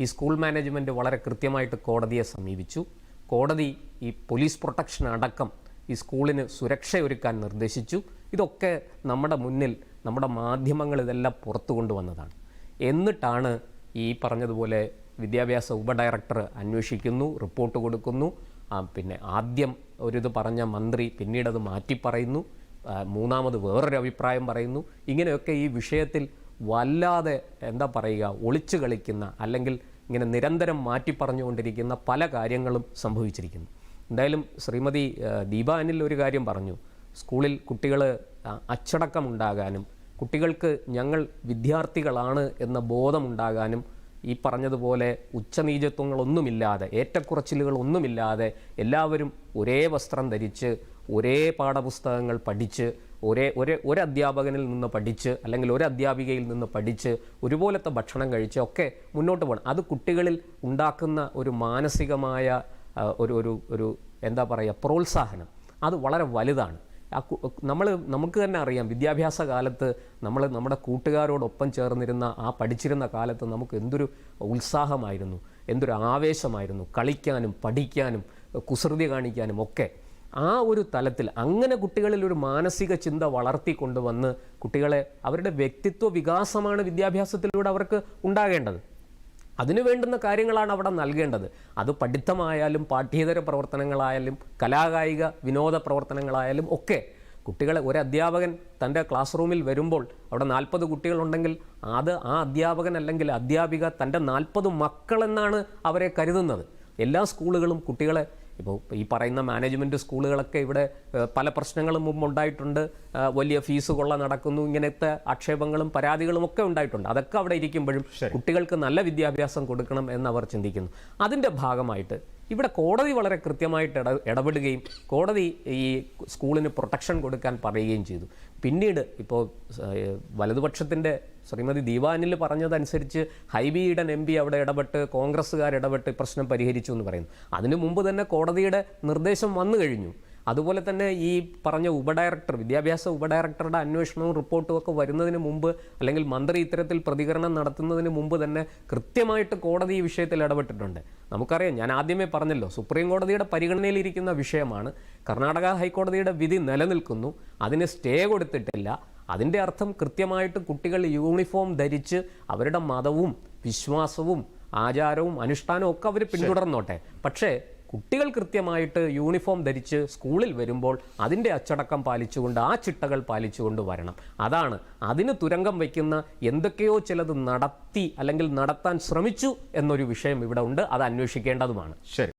ഈ school management വളരെ കൃത്യമായിട്ട് കോടതിയെ സമീപിച്ചു. കോടതി ഈ പോലീസ് പ്രൊട്ടക്ഷൻ അടക്കം ഈ സ്കൂളിന് സുരക്ഷയൊരുക്കാൻ നിർദ്ദേശിച്ചു. ഇതൊക്കെ നമ്മുടെ മുന്നിൽ നമ്മുടെ മാധ്യമങ്ങൾ ഇതെല്ലാം പുറത്തു കൊണ്ടുവന്നതാണ്. എന്നിട്ടാണ് ഈ പറഞ്ഞതുപോലെ വിദ്യാഭ്യാസ ഉപഡയറക്ടർ അന്വേഷിക്കുന്നു റിപ്പോർട്ട് കൊടുക്കുന്നു. പിന്നെ ആദ്യം ഒരിത് പറഞ്ഞ മന്ത്രി പിന്നീട് അത് മാറ്റി പറയുന്നു മൂന്നാമത് വേറൊരു അഭിപ്രായം പറയുന്നു. ഇങ്ങനെയൊക്കെ ഈ വിഷയത്തിൽ വല്ലാതെ എന്താ പറയുക ഒളിച്ചു കളിക്കുന്ന അല്ലെങ്കിൽ ഇങ്ങനെ നിരന്തരം മാറ്റി പറഞ്ഞുകൊണ്ടിരിക്കുന്ന പല കാര്യങ്ങളും സംഭവിച്ചിരിക്കുന്നു. എന്തായാലും ശ്രീമതി ദീപ അനിൽ ഒരു കാര്യം പറഞ്ഞു. സ്കൂളിൽ കുട്ടികൾ അച്ചടക്കമുണ്ടാകാനും കുട്ടികൾക്ക് ഞങ്ങൾ വിദ്യാർത്ഥികളാണ് എന്ന ബോധമുണ്ടാകാനും ഈ പറഞ്ഞതുപോലെ ഉച്ചനീചത്വങ്ങളൊന്നുമില്ലാതെ ഏറ്റക്കുറച്ചിലുകളൊന്നുമില്ലാതെ എല്ലാവരും ഒരേ വസ്ത്രം ധരിച്ച് ഒരേ പാഠപുസ്തകങ്ങൾ പഠിച്ച് ഒരേ ഒരേ ഒരു അധ്യാപകനിൽ നിന്ന് പഠിച്ച് അല്ലെങ്കിൽ ഒരു അധ്യാപികയിൽ നിന്ന് പഠിച്ച് ഒരുപോലത്തെ ഭക്ഷണം കഴിച്ച് ഒക്കെ മുന്നോട്ട് പോകണം. അത് കുട്ടികളിൽ ഉണ്ടാക്കുന്ന ഒരു മാനസികമായ ഒരു ഒരു ഒരു എന്താ പറയുക പ്രോത്സാഹനം. അത് വളരെ വലുതാണ്. ആ നമ്മൾ നമുക്ക് തന്നെ അറിയാം വിദ്യാഭ്യാസ കാലത്ത് നമ്മൾ നമ്മുടെ കൂട്ടുകാരോടൊപ്പം ചേർന്നിരുന്ന ആ പഠിച്ചിരുന്ന കാലത്ത് നമുക്ക് എന്തൊരു ഉത്സാഹമായിരുന്നു എന്തൊരു ആവേശമായിരുന്നു കളിക്കാനും പഠിക്കാനും കുസൃതി കാണിക്കാനും ഒക്കെ. ആ ഒരു തലത്തിൽ അങ്ങനെ കുട്ടികളിൽ ഒരു മാനസിക ചിന്ത വളർത്തിക്കൊണ്ടുവന്ന് കുട്ടികളെ അവരുടെ വ്യക്തിത്വ വികാസമാണ് വിദ്യാഭ്യാസത്തിലൂടെ അവർക്ക് ഉണ്ടാകേണ്ടത്. അതിനു വേണ്ടുന്ന കാര്യങ്ങളാണ് അവിടെ നൽകേണ്ടത്. അത് പഠിത്തമായാലും പാഠ്യേതര പ്രവർത്തനങ്ങളായാലും കലാകായിക വിനോദ പ്രവർത്തനങ്ങളായാലും ഒക്കെ കുട്ടികളെ ഒരു അധ്യാപകൻ തന്റെ ക്ലാസ് റൂമിൽ വരുമ്പോൾ അവിടെ നാൽപ്പത് കുട്ടികളുണ്ടെങ്കിൽ അത് ആ അധ്യാപകൻ അല്ലെങ്കിൽ അധ്യാപിക തന്റെ നാൽപ്പത് മക്കളെന്നാണ് അവരെ കരുതുന്നത്. എല്ലാ സ്കൂളുകളും കുട്ടികളെ ഇപ്പോൾ ഈ പറയുന്ന മാനേജ്മെന്റ് സ്കൂളുകളൊക്കെ ഇവിടെ പല പ്രശ്നങ്ങളും മുമ്പ് ഉണ്ടായിട്ടുണ്ട്. വലിയ ഫീസ് കൊള്ള നടക്കുന്നു. ഇങ്ങനത്തെ ആക്ഷേപങ്ങളും പരാതികളും ഒക്കെ ഉണ്ടായിട്ടുണ്ട്. അതൊക്കെ അവിടെ ഇരിക്കുമ്പോഴും കുട്ടികൾക്ക് നല്ല വിദ്യാഭ്യാസം കൊടുക്കണം എന്ന് അവർ ചിന്തിക്കുന്നു. അതിന്റെ ഭാഗമായിട്ട് ഇവിടെ കോടതി വളരെ കൃത്യമായിട്ട് ഇട ഇടപെടുകയും കോടതി ഈ സ്കൂളിന് പ്രൊട്ടക്ഷൻ കൊടുക്കാൻ പറയുകയും ചെയ്തു. പിന്നീട് ഇപ്പോൾ വലതുപക്ഷത്തിന്റെ ശ്രീമതി ദീവാനിൽ പറഞ്ഞതനുസരിച്ച് ഹൈബി ഈഡൻ എം പി അവിടെ ഇടപെട്ട് കോൺഗ്രസ്സുകാർ ഇടപെട്ട് പ്രശ്നം പരിഹരിച്ചു എന്ന് പറയുന്നു. അതിനു മുമ്പ് തന്നെ കോടതിയുടെ നിർദ്ദേശം വന്നു കഴിഞ്ഞു. അതുപോലെ തന്നെ ഈ പറഞ്ഞ ഉപഡയറക്ടർ വിദ്യാഭ്യാസ ഉപഡയറക്ടറുടെ അന്വേഷണവും റിപ്പോർട്ടും ഒക്കെ വരുന്നതിന് മുമ്പ് അല്ലെങ്കിൽ മന്ത്രി ഇത്തരത്തിൽ പ്രതികരണം നടത്തുന്നതിന് മുമ്പ് തന്നെ കൃത്യമായിട്ട് കോടതി ഈ വിഷയത്തിൽ ഇടപെട്ടിട്ടുണ്ട്. നമുക്കറിയാം ഞാൻ ആദ്യമേ പറഞ്ഞല്ലോ സുപ്രീം കോടതിയുടെ പരിഗണനയിലിരിക്കുന്ന വിഷയമാണ്. കർണാടക ഹൈക്കോടതിയുടെ വിധി നിലനിൽക്കുന്നു. അതിന് സ്റ്റേ കൊടുത്തിട്ടില്ല. അതിന്റെ അർത്ഥം കൃത്യമായിട്ട് കുട്ടികൾ യൂണിഫോം ധരിച്ച് അവരുടെ മതവും വിശ്വാസവും ആചാരവും അനുഷ്ഠാനവും ഒക്കെ അവർ പിന്തുടർന്നോട്ടെ. പക്ഷേ കുട്ടികൾ കൃത്യമായിട്ട് യൂണിഫോം ധരിച്ച് സ്കൂളിൽ വരുമ്പോൾ അതിന്റെ അച്ചടക്കം പാലിച്ചുകൊണ്ട് ആ ചിട്ടകൾ പാലിച്ചുകൊണ്ട് വരണം. അതാണ് അതിന് തുരങ്കം വയ്ക്കുന്ന എന്തൊക്കെയോ ചിലത് നടത്തി അല്ലെങ്കിൽ നടത്താൻ ശ്രമിച്ചു എന്നൊരു വിഷയം ഇവിടെ ഉണ്ട്. അത് അന്വേഷിക്കേണ്ടതുമാണ്. ശരി.